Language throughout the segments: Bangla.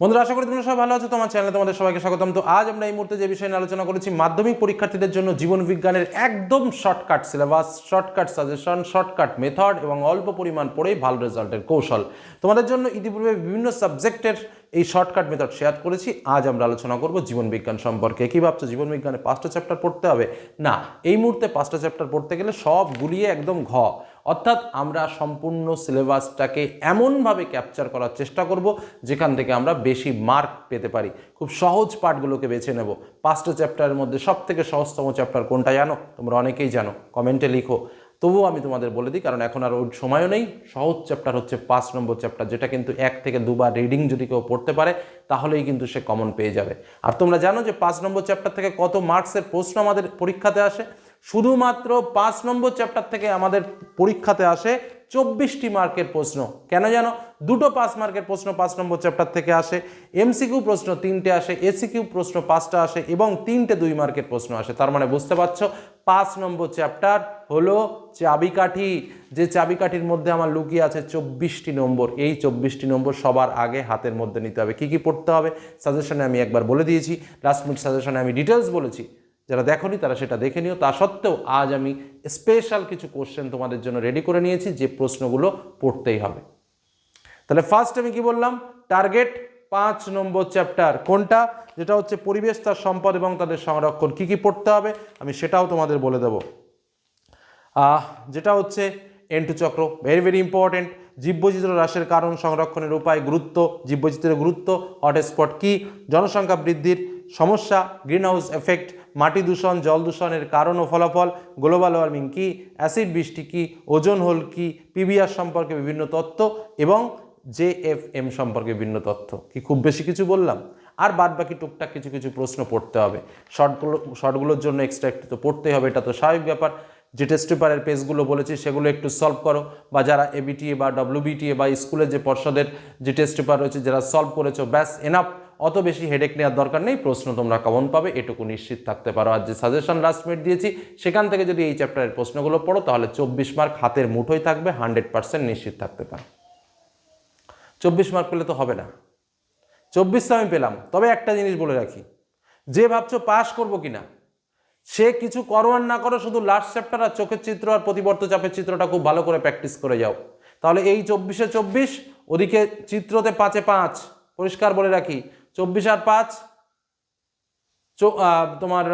বন্ধুরা, আশা করি তোমরা সবাই ভালো আছো। তোমার চ্যানেলে তোমাদের সবাইকে স্বাগতম। তো আজ আমরা এই মুহূর্তে যে বিষয় আলোচনা করেছি, মাধ্যমিক পরীক্ষার্থীদের জন্য জীবন বিজ্ঞানের একদম shortcut syllabus shortcut suggestion shortcut method এবং অল্প পরিমাণ পড়েই ভালো রেজাল্টের কৌশল। তোমাদের জন্য ইতিপূর্বে বিভিন্ন সাবজেক্টের এই শর্টকাট মেথড শেয়ার করেছি। আজ আমরা আলোচনা করব জীবন বিজ্ঞান সম্পর্কে। কী ভাবছ? জীবন বিজ্ঞানে পাঁচটা চ্যাপ্টার পড়তে হবে? না, এই মুহূর্তে পাঁচটা চ্যাপ্টার পড়তে গেলে সব গুলিয়ে একদম ঘ। অর্থাৎ আমরা সম্পূর্ণ সিলেবাসটাকে এমনভাবে ক্যাপচার করার চেষ্টা করব যেখান থেকে আমরা বেশি মার্ক পেতে পারি। খুব সহজ পার্টগুলোকে বেছে নেব। পাঁচটা চ্যাপ্টারের মধ্যে সব থেকে সহজতম চ্যাপ্টার কোনটা জানো? তোমরা অনেকেই জানো। কমেন্টে লিখো। তবুও আমি তোমাদের বলে দিই, কারণ এখন আর ওর সময়ও নেই। সহজ চ্যাপ্টার হচ্ছে পাঁচ নম্বর চ্যাপ্টার, যেটা কিন্তু এক থেকে দুবার রিডিং যদি কেউ পড়তে পারে, তাহলেই কিন্তু সে কমন পেয়ে যাবে। আর তোমরা জানো যে পাঁচ নম্বর চ্যাপ্টার থেকে কত মার্কসের প্রশ্ন আমাদের পরীক্ষাতে আসে? শুধুমাত্র পাঁচ নম্বর চ্যাপ্টার থেকে আমাদের পরীক্ষাতে আসে চব্বিশটি মার্কের প্রশ্ন। কেন জানো? দুটো পাঁচ মার্কের প্রশ্ন পাঁচ নম্বর চ্যাপ্টার থেকে আসে এমসিকিউ প্রশ্ন তিনটে আসে এসিকিউ প্রশ্ন পাঁচটা আসে এবং তিনটে দুই মার্কের প্রশ্ন আসে। তার মানে বুঝতে পারছ, পাঁচ নম্বর চ্যাপ্টার হলো চাবিকাঠি। যে চাবিকাঠির মধ্যে আমার লুকিয়ে আছে চব্বিশটি নম্বর। এই চব্বিশটি নম্বর সবার আগে হাতের মধ্যে নিতে হবে। কী কী পড়তে হবে? সাজেশনে আমি একবার বলে দিয়েছি। লাস্ট মিনিট সাজেশনে আমি ডিটেলস বলেছি। যারা দেখনি তারা সেটা দেখে নিও। তা সত্ত্বেও আজ আমি স্পেশাল কিছু কোশ্চেন তোমাদের জন্য রেডি করে নিয়েছি, যে প্রশ্নগুলো পড়তেই হবে। তাহলে ফার্স্ট আমি কি বললাম? টার্গেট পাঁচ নম্বর চ্যাপ্টার কোনটা? যেটা হচ্ছে পরিবেশ, তার সম্পদ এবং তাদের সংরক্ষণ। কি কি পড়তে হবে? আমি সেটাও তোমাদের বলে দেব। যেটা হচ্ছে এন্টু চক্র। ভেরি ভেরি ইম্পর্টেন্ট জীববৈচিত্র্য হ্রাসের কারণ, সংরক্ষণের উপায়, গুরুত্ব। জীববৈচিত্র্যের গুরুত্ব হটস্পট কি? জনসংখ্যা বৃদ্ধির সমস্যা গ্রিনহাউস এফেক্ট মাটি দূষণ, জল দূষণের কারণ ও ফলাফল গ্লোবাল ওয়ার্মিং কি অ্যাসিড বৃষ্টি কি ওজন হোল কি পিবিআর সম্পর্কে বিভিন্ন তথ্য এবং জে এফ এম সম্পর্কে বিভিন্ন তথ্য কি খুব বেশি কিছু বললাম? আর বাদ বাকি টুকটাক কিছু কিছু প্রশ্ন পড়তে হবে। শর্টগুলো শর্টগুলোর জন্য এক্সট্রা একটু তো পড়তেই হবে, এটা তো স্বাভাবিক ব্যাপার। যে টেস্ট পেপারের পেজগুলো বলেছি, সেগুলো একটু সলভ করো। বা যারা এবিটিএ বা ডব্লিউবিটিএ বা স্কুলে যে পর্ষদের যে টেস্ট পেপার রয়েছে, যারা সলভ করেছ, ব্যাস এনাফ অত বেশি হেডেক নেওয়ার দরকার নেই, প্রশ্ন তোমরা কমন পাবে, এটুকু নিশ্চিত থাকতে পারো। আর যে সাজেশন লাস্ট মিনিট দিয়েছি, সেখান থেকে যদি এই চ্যাপ্টারের প্রশ্নগুলো পড়ো, তাহলে চব্বিশ মার্ক হাতের মুঠোয় থাকবে হান্ড্রেড পার্সেন্ট নিশ্চিত থাকতে পারো। চব্বিশ মার্ক পেলে তো হবে না। চব্বিশ তো আমি পেলাম, তবে একটা জিনিস বলে রাখি, যে ভাবছ পাস করব কিনা, সে কিছু করো আর না করো, শুধু লাস্ট চ্যাপ্টার আর চোখের চিত্র আর প্রতিবর্ত চাপের চিত্রটা খুব ভালো করে প্র্যাকটিস করে যাও। তাহলে এই চব্বিশে চব্বিশ, ওদিকে চিত্রতে পাঁচে পাঁচ, পরিষ্কার বলে রাখি চব্বিশ আর পাঁচ তোমার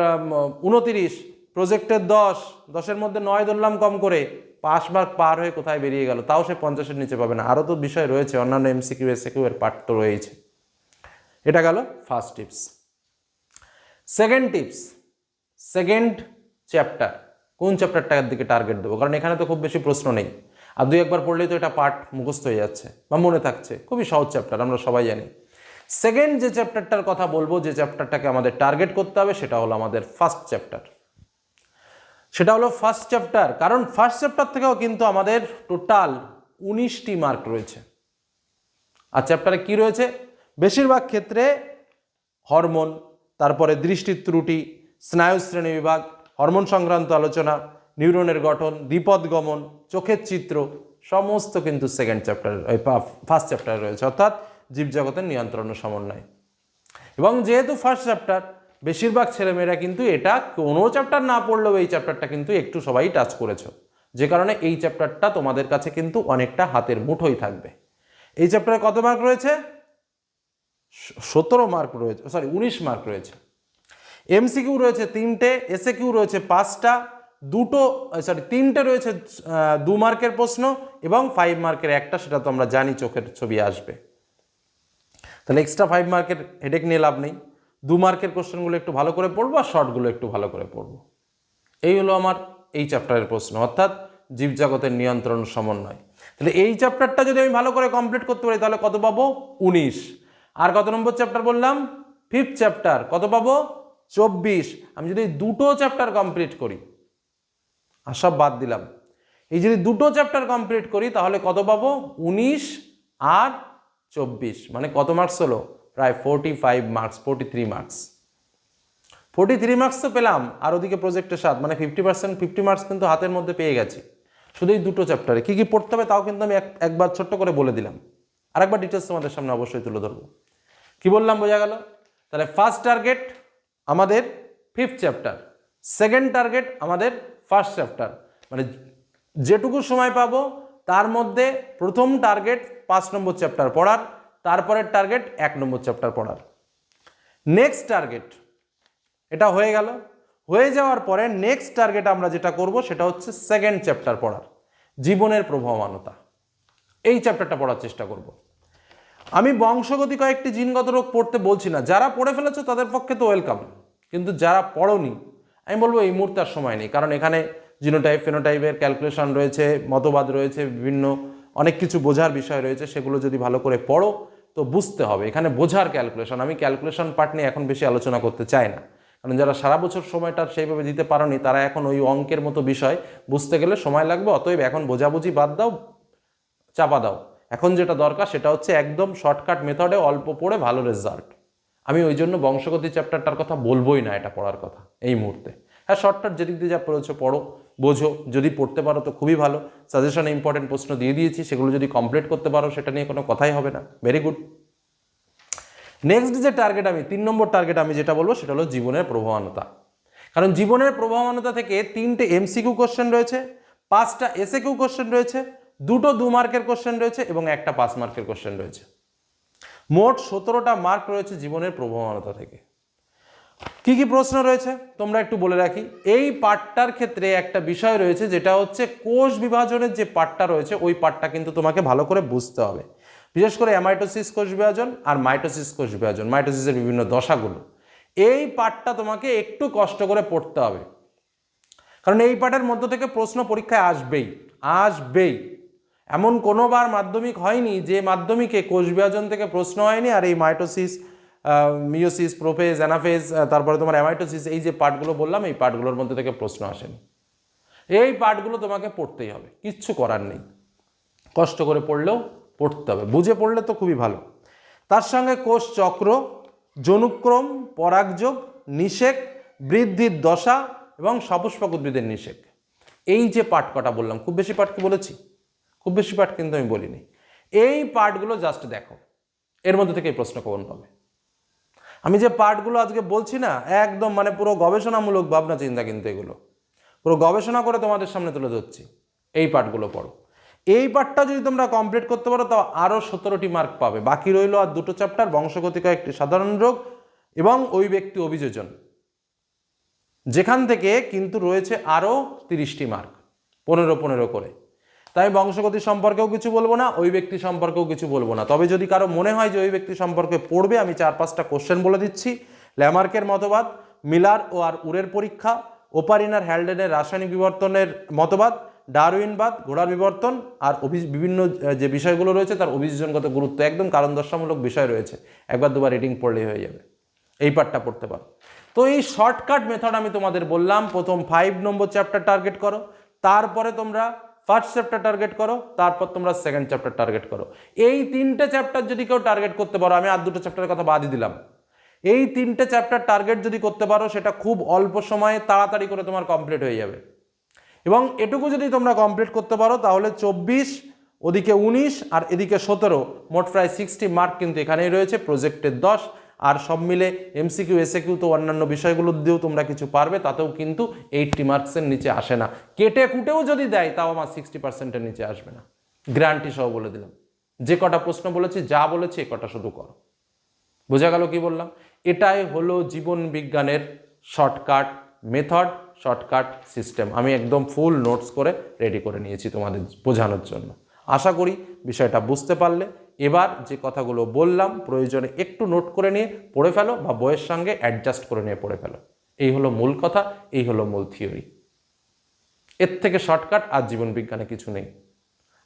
উনতিরিশ প্রজেক্টের দশ, দশের মধ্যে নয় ধরলাম কম করে, পাঁচ মার্ক পার হয়ে কোথায় বেরিয়ে গেল? তাও সে পঞ্চাশের নিচে পাবে না। আরও তো বিষয় রয়েছে, অন্যান্য এমসিকিউ এসিকিউ এর পার্ট তো রয়েছে এটা গেল first tips second tips second chapter কোন চ্যাপ্টারটার দিকে টার্গেট দেবো? কারণ এখানে তো খুব বেশি প্রশ্ন নেই। আর দুই একবার পড়লেই তো এটা পার্ট মুখস্থ হয়ে যাচ্ছে, বা মনে থাকছে। খুবই সহজ চ্যাপ্টার আমরা সবাই জানি। সেকেন্ড যে চ্যাপ্টারটার কথা বলব, যে চ্যাপ্টারটাকে আমাদের টার্গেট করতে হবে, সেটা হলো আমাদের ফার্স্ট চ্যাপ্টার সেটা হলো ফার্স্ট চ্যাপ্টার কারণ ফার্স্ট চ্যাপ্টার থেকেও কিন্তু আমাদের টোটাল উনিশটি মার্ক রয়েছে। আর চ্যাপ্টারে কি রয়েছে? বেশিরভাগ ক্ষেত্রে হরমোন তারপরে দৃষ্টির ত্রুটি, স্নায়ু শ্রেণি বিভাগ হরমোন সংক্রান্ত আলোচনা নিউরনের গঠন, দ্বিপদ গমন, চোখের চিত্র, সমস্ত কিন্তু সেকেন্ড চ্যাপ্টার ফার্স্ট চ্যাপ্টারে রয়েছে। অর্থাৎ জীবজগতের নিয়ন্ত্রণ ও সমন্বয়। এবং যেহেতু ফার্স্ট চ্যাপ্টার বেশিরভাগ ছেলেমেয়েরা কিন্তু এটা কোনো চ্যাপ্টার না পড়লেও এই চ্যাপ্টারটা কিন্তু একটু সবাই টাচ করেছ। যে কারণে এই চ্যাপ্টারটা তোমাদের কাছে কিন্তু অনেকটা হাতের মুঠোই থাকবে। এই চ্যাপ্টারে কত মার্ক রয়েছে? সতেরো মার্ক রয়েছে সরি উনিশ মার্ক রয়েছে। এমসিকিউ রয়েছে তিনটে এসএ কিউ রয়েছে পাঁচটা, দুটো সরি তিনটে রয়েছে দু মার্কের প্রশ্ন এবং ফাইভ মার্কের একটা, সেটা তো আমরা জানি, চোখের ছবি আসবে। তাহলে এক্সট্রা ফাইভ মার্কের হেডেক নিয়ে লাভ নেই। দু মার্কের কোশ্চেনগুলো একটু ভালো করে পড়ব আর শর্টগুলো একটু ভালো করে পড়ব। এই হলো আমার এই চ্যাপ্টারের প্রশ্ন, অর্থাৎ জীবজগতের নিয়ন্ত্রণ সমন্বয়। তাহলে এই চ্যাপ্টারটা যদি আমি ভালো করে কমপ্লিট করতে পারি, তাহলে কত পাবো? উনিশ। আর কত নম্বর চ্যাপ্টার বললাম? ফিফথ চ্যাপ্টার কত পাবো? চব্বিশ। আমি যদি দুটো চ্যাপ্টার কমপ্লিট করি, আর সব বাদ দিলাম, এই যদি দুটো চ্যাপ্টার কমপ্লিট করি, তাহলে কত পাবো? উনিশ আর চব্বিশ মানে কত মার্কস হলো? প্রায় forty five marks forty three marks forty three marks তো পেলাম, আর ওদিকে প্রজেক্টের সাত মানে ফিফটি পার্সেন্ট ফিফটি মার্কস কিন্তু হাতের মধ্যে পেয়ে গেছি। শুধু এই দুটো চ্যাপ্টারে কী কী পড়তে হবে তাও কিন্তু আমি এক- একবার ছোট্ট করে বলে দিলাম। আরেকবার ডিটেলস তোমাদের সামনে অবশ্যই তুলে ধরবো। কী বললাম, বোঝা গেল? তাহলে ফার্স্ট টার্গেট আমাদের ফিফথ চ্যাপ্টার সেকেন্ড টার্গেট আমাদের ফার্স্ট চ্যাপ্টার মানে যেটুকু সময় পাবো, তার মধ্যে প্রথম টার্গেট পাঁচ নম্বর চ্যাপ্টার পড়ার, তারপরের টার্গেট এক নম্বর চ্যাপ্টার পড়ার। নেক্সট টার্গেট এটা হয়ে গেল। হয়ে যাওয়ার পরে নেক্সট টার্গেট আমরা যেটা করব সেটা হচ্ছে সেকেন্ড চ্যাপ্টার পড়ার, জীবনের প্রভাবমানতা। এই চ্যাপ্টারটা পড়ার চেষ্টা করব। আমি বংশগতি কয়েকটি জিনগত রোগ পড়তে বলছি না। যারা পড়ে ফেলেছ তাদের পক্ষে তো ওয়েলকাম কিন্তু যারা পড়োনি, আমি বলব এই মুহূর্তে আর সময় নেই, কারণ এখানে জিনোটাইপ ফেনোটাইপের ক্যালকুলেশন রয়েছে, মতবাদ রয়েছে, বিভিন্ন অনেক কিছু বোঝার বিষয় রয়েছে, সেগুলো যদি ভালো করে পড়ো, তো বুঝতে হবে। এখানে বোঝার ক্যালকুলেশন আমি ক্যালকুলেশন পার্ট নিয়ে এখন বেশি আলোচনা করতে চাই না। কারণ যারা সারা বছর সময়টা সেইভাবে দিতে পারোনি, তারা এখন ওই অঙ্কের মতো বিষয়। বুঝতে গেলে সময় লাগবে, অতএব এখন বোঝাবুঝি বাদ দাও, চাপা দাও। এখন যেটা দরকার, সেটা হচ্ছে একদম শর্টকাট মেথডে অল্প পড়ে ভালো রেজাল্ট আমি ওই জন্য বংশগতি চ্যাপ্টারটার কথা বলবোই না এটা পড়ার কথা, এই মুহূর্তে। হ্যাঁ শর্টকাট যেদিক দিয়ে যা পড়েছো, পড়ো। বোঝো, যদি পড়তে পারো তো খুবই ভালো। সাজেশনে ইম্পর্টেন্ট প্রশ্ন দিয়ে দিয়েছি, সেগুলো যদি কমপ্লিট করতে পারো, সেটা নিয়ে কোনো কথাই হবে না। ভেরি গুড নেক্সট যে টার্গেট আমি, তিন নম্বর টার্গেট আমি যেটা বলব, সেটা হলো জীবনের প্রভাবানতা কারণ জীবনের প্রভাবানতা থেকে তিনটে এমসিকিউ কোশ্চেন রয়েছে, পাঁচটা এসে কিউ কোশ্চেন রয়েছে, দুটো দু মার্কের কোশ্চেন রয়েছে এবং একটা পাঁচ মার্কের কোশ্চেন রয়েছে। মোট সতেরোটা মার্ক রয়েছে জীবনের প্রভাবানতা থেকে। কি কি প্রশ্ন রয়েছে? তোমরা একটু বলে রাখি। এই পার্টটার ক্ষেত্রে একটা বিষয় রয়েছে, যেটা হচ্ছে কোষ বিভাজনের যে পার্টটা রয়েছে, ওই পার্টটা কিন্তু তোমাকে ভালো করে বুঝতে হবে। বিশেষ করে অ্যামাইটোসিস কোষ বিভাজন আর মাইটোসিস কোষ বিভাজন। মাইটোসিসের বিভিন্ন দশাগুলো। এই পার্টটা তোমাকে একটু কষ্ট করে পড়তে হবে। কারণ এই পার্টের মধ্য থেকে প্রশ্ন পরীক্ষায় আসবেই আসবেই। এমন কোনোবার মাধ্যমিক হয়নি যে মাধ্যমিকে কোষ বিভাজন থেকে প্রশ্ন হয়নি আর এই মাইটোসিস মিওসিস প্রোফেজ অ্যানাফেজ তারপরে তোমার অ্যামাইটোসিস এই যে পার্টগুলো বললাম, এই পার্টগুলোর মধ্যে থেকে প্রশ্ন আসেনি। এই পার্টগুলো তোমাকে পড়তেই হবে, কিচ্ছু করার নেই। কষ্ট করে পড়লেও পড়তে হবে, বুঝে পড়লে তো খুবই ভালো। তার সঙ্গে কোষ চক্র জনুক্রম পরাগযোগ, নিষেক, বৃদ্ধির দশা এবং সপুষ্পক উদ্ভিদের নিষেক। এই যে পাঠ কটা বললাম, খুব বেশি পাঠ কি বলেছি? খুব বেশি পাঠ কিন্তু আমি বলিনি। এই পার্টগুলো জাস্ট দেখো, এর মধ্যে থেকে প্রশ্ন কমন পাবে। আমি যে পার্টগুলো আজকে বলছি না, একদম মানে পুরো গবেষণামূলক ভাবনা চিন্তা কিন্তু এগুলো। পুরো গবেষণা করে তোমাদের সামনে তুলে ধরছি। এই পার্টগুলো পড়ো। এই পার্টটা যদি তোমরা কমপ্লিট করতে পারো, তাও আরও সতেরোটি মার্ক পাবে। বাকি রইল আর দুটো চ্যাপ্টার বংশগতিক একটি সাধারণ রোগ এবং ওই ব্যক্তি অভিযোজন। যেখান থেকে কিন্তু রয়েছে আরও তিরিশটি মার্ক পনেরো পনেরো করে। তাই বংশগতি সম্পর্কেও কিছু বলব না, ওই ব্যক্তি সম্পর্কেও কিছু বলব না। তবে যদি কারও মনে হয় যে ওই ব্যক্তি সম্পর্কে পড়বে, আমি চার পাঁচটা কোশ্চেন বলে দিচ্ছি। ল্যামার্কের মতবাদ, মিলার ও আর উরের পরীক্ষা ওপারিনার হ্যালডেনের রাসায়নিক বিবর্তনের মতবাদ, ডারউইনবাদ, ঘোড়ার বিবর্তন, আর বিভিন্ন যে বিষয়গুলো রয়েছে তার অভিযোজনগত গুরুত্ব একদম কারণ দর্শামূলক বিষয় রয়েছে। একবার দুবার রিডিং পড়লেই হয়ে যাবে। এই পার্টটা পড়তে পারো। তো এই শর্টকাট মেথড আমি তোমাদের বললাম, প্রথম ফাইভ নম্বর চ্যাপ্টার টার্গেট করো, তারপরে তোমরা ফার্স্ট চ্যাপ্টার টার্গেট করো, তারপর তোমরা সেকেন্ড চ্যাপ্টার টার্গেট করো। এই তিনটে চ্যাপ্টার যদি কেউ টার্গেট করতে পারো, আমি আর দুটো চ্যাপ্টারের কথা বাদই দিলাম। এই তিনটে চ্যাপ্টার টার্গেট যদি করতে পারো, সেটা খুব অল্প সময়ে তাড়াতাড়ি করে তোমার কমপ্লিট হয়ে যাবে। এবং এটুকু যদি তোমরা কমপ্লিট করতে পারো, তাহলে চব্বিশ, ওদিকে উনিশ আর এদিকে সতেরো, মোট প্রায় সিক্সটি মার্ক কিন্তু এখানেই রয়েছে প্রজেক্টের দশ। আর সব মিলে এমসিকিউ এসএকিউ তো অন্যান্য বিষয়গুলো দিয়েও তোমরা কিছু পারবে, তাতেও কিন্তু এইটটি মার্কসের নিচে আসে না। কেটে কুটেও যদি দেয়, তাও আমার সিক্সটি পার্সেন্টের নিচে আসবে না। গ্যারান্টি সহ বলে দিলাম। যে কটা প্রশ্ন বলেছি, যা বলেছি, এ কটা শুধু করো। বোঝা গেল কি বললাম? এটাই হলো জীবন বিজ্ঞানের শর্টকাট মেথড শর্টকাট সিস্টেম আমি একদম ফুল নোটস করে রেডি করে নিয়েছি তোমাদের বোঝানোর জন্য। আশা করি বিষয়টা বুঝতে পারলে। এবার যে কথাগুলো বললাম, প্রয়োজনে একটু নোট করে নিয়ে পড়ে ফেলো বা বইয়ের সঙ্গে অ্যাডজাস্ট করে নিয়ে পড়ে ফেলো। এই হলো মূল কথা, এই হলো মূল থিওরি এর থেকে শর্টকাট আর জীবন বিজ্ঞানে কিছু নেই।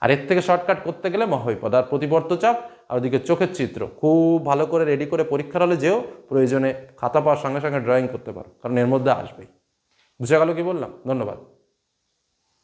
আর এর থেকে শর্টকাট করতে গেলে মহাবিপদ আর প্রতিবর্ত চাপ, আর ওদিকে চোখের চিত্র। খুব ভালো করে রেডি করে পরীক্ষার হলে যেও প্রয়োজনে খাতা পাওয়ার সঙ্গে সঙ্গে ড্রয়িং করতে পারো, কারণ এর মধ্যে আসবেই। বুঝে গেল কি বললাম? ধন্যবাদ।